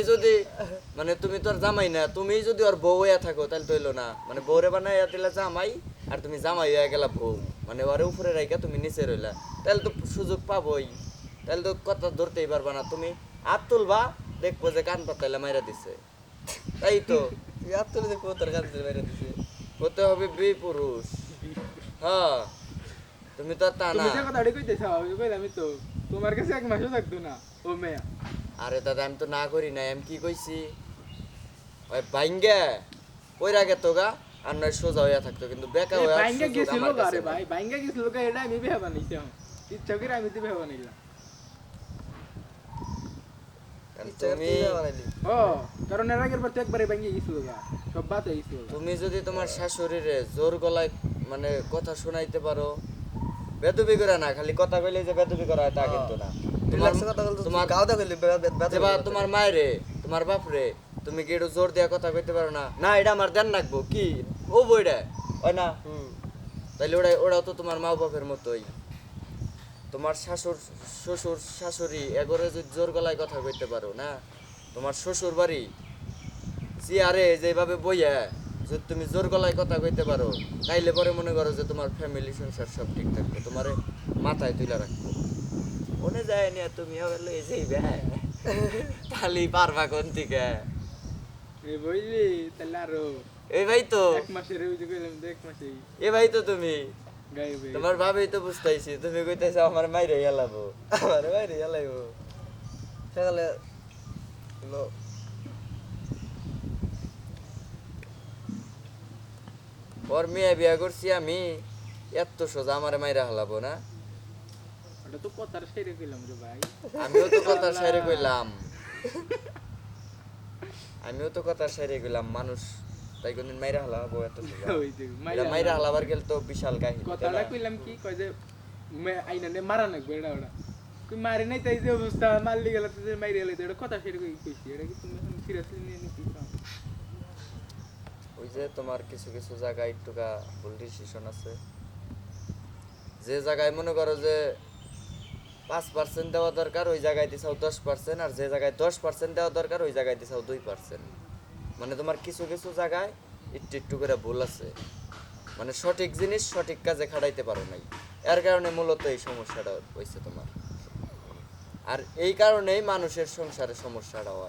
তুমি যদি মানে তুমি তো আর জামাই না তুমি যদি ওর বউ হইয়া থাকো তাহলে তো হইল না। মানে বউরে বানাইয়া দিলে জামাই আর তুমি জামাই হইয়া গেলা বউ। মানে ওরে উপরে রাইকা তুমি নিচে রইলা। তাহলে তো সুযোগ পাবোই। তাহলে তো কথা ধরতেই পারবা না তুমি। হাত তুলবা দেখব যে কান পাতাইলে মাইরা দিছে। তাই তো। আর তুলে দেখো তোর কাছে বাইরে দিছে। হতে হবে বি পুরুষ। হ্যাঁ। তুমি তো আর তা না। তুমি যে কথাটা কইতেছ আমি তো তোমার কাছে এক মাসও থাকতো না ও মেয়া। আরে দাদা আমি তো না করি না আমি কি কইছি? ওই বাইঙ্গে ওই রাগে তো গা আর নয় সোজা হইয়া থাকতো কিন্তু বেকা হইয়া বাইঙ্গা গেছিল আমার গা রে ভাই বাইঙ্গা গেছিল গা এটা আমি বেহা বানাইছি ইচ্ছা করে আমি তো বেহা বানাইলাম কারণ ইচ্ছা করে তুমি ও কারণ এর আগের বার তো একবারে গেছিল গা সব বাত গেছিল তুমি যদি তোমার শাশুড়িরে জোর গলায় মানে কথা শোনাইতে পারো বেদবি করে না খালি কথা কইলে যে বেদবি করা হয় তা কিন্তু না। তোমার রিল্যাক্সে কথা বলতে তোমার গাও দা কইলি যেবা তোমার মায়েরে তোমার বাপরে তুমি কি একটু জোর দিয়া কথা কইতে পারো না? না এটা আমার দেন রাখব। কি? ও বইটা ওই না? তাইলে ওরা ওরাও তো তোমার মা বাপের মতোই। তোমার শাশুর শ্বশুর শাশুড়ি এগরে যদি জোর গলায় কথা কইতে পারো না? তোমার শ্বশুর বাড়ি চেয়ারে যেভাবে বইয়া যদি তুমি জোর গলায় কথা কইতে পারো তাইলে পরে মনে করো যে তোমার ফ্যামিলি সংসার সব ঠিক থাকবে তোমার মাথায় তুলে রাখব। মনে যায় না তুমি আবার লয়ে যাইবে তাহলেই পারবা কোন থেকে এই বুঝলি তাহলে আরও এই ভাই তো। এক মাসের ওই যে কইলাম এক মাসেই। এ ভাই তো তুমি। তোমার ভাবেই তো বুঝতেছি তুমি কইতেছো আমার মাইরে গেলাবো আমার বাইরে জ্বালাইব সকালে ওর মেয়ে বিয়া করছি আমি এত সোজা আমার মাইরা হালাবো না। তো কথার আমিও তো কথা সাইরে কইলাম। আমিও তো কথা সাইরে কইলাম মানুষ তাই কোনদিন মাইরা হালাবো এত সোজা। মাইরা হালাবার গেল তো বিশাল কাহিনী কথাটা? কইলাম কি কয় যে আইনা নে মারা নাকবে এটা ওটা মারে নাই তাই যে অবস্থা মারলি গেল তো মাইরে গেলে এটা কথা কই কইছি এটা কি তুমি সিরিয়াসলি নিয়ে ওই যে তোমার কিছু কিছু জায়গায় একটুকা ভুল ডিসিশন আছে। যে জায়গায় মনে করো যে পাঁচ পার্সেন্ট দেওয়া দরকার, ওই জায়গায় দিছাও দশ পার্সেন্ট আর যে জায়গায় দশ পার্সেন্ট দেওয়া দরকার, ওই জায়গায় দিছাও দুই পার্সেন্ট মানে তোমার কিছু কিছু জায়গায় একটু একটু করে ভুল আছে। মানে সঠিক জিনিস সঠিক কাজে খাটাইতে পারো নাই। এর কারণে মূলত এই সমস্যাটা হয়েছে তোমার। আর এই কারণেই মানুষের সংসারে সমস্যাটা হয়।